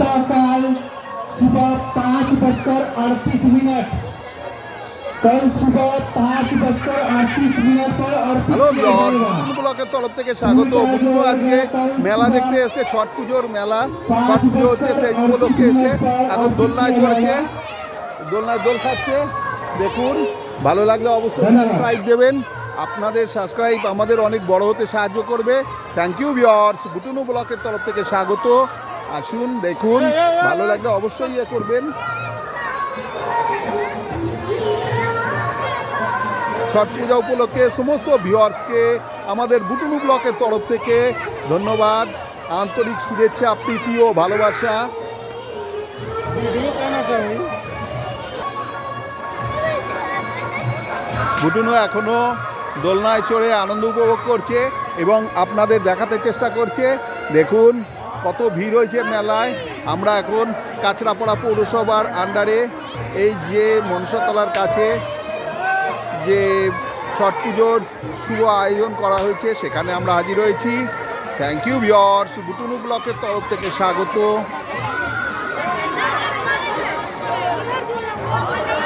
प्रातःकाल सुबह पाँच बजकर अड़तीस मिनट कल सुबह पाँच बजकर अड़तीस मिनट पर अर्पित হ্যালো किया বিহার जाएगा ব্লকের তরফ থেকে স্বাগত বুটু আজকে মেলা দেখতে এসে ছট পুজোর মেলা ছট পুজো হচ্ছে সেই উপলক্ষে এসে এখন দোলনায় চলেছে দোলনায় দোল খাচ্ছে দেখুন ভালো লাগলে অবশ্যই ধন্যবাদ। সাবস্ক্রাইব দেবেন আপনাদের সাবস্ক্রাইব আমাদের অনেক বড় হতে সাহায্য করবে থ্যাংক ইউ বিয়ার্স বুটুনু ব্লকের তরফ থেকে স্বাগত আসুন, দেখুন, ভালো লাগলে অবশ্যই ইয়ে করবেন। ছট পূজা উপলক্ষে সমস্ত ভিউয়ার্সকে আমাদের বুটুনু ব্লকের তরফ থেকে ধন্যবাদ। আন্তরিক শুভেচ্ছা, প্রীতি ও ভালোবাসা। বুটুনু এখনও দোলনায় চড়ে আনন্দ উপভোগ করছে এবং আপনাদের দেখাতে চেষ্টা করছে। দেখুন কত ভিড় হয়েছে মেলায়। আমরা এখন কাঁচরাপাড়া পৌরসভার আন্ডারে এই যে মনসাতলার কাছে যে ছট পুজোর শুভ আয়োজন করা হয়েছে, সেখানে আমরা হাজির হয়েছি। থ্যাংক ইউ ভিওর্স গুটুনু ব্লকের তরফ থেকে স্বাগত।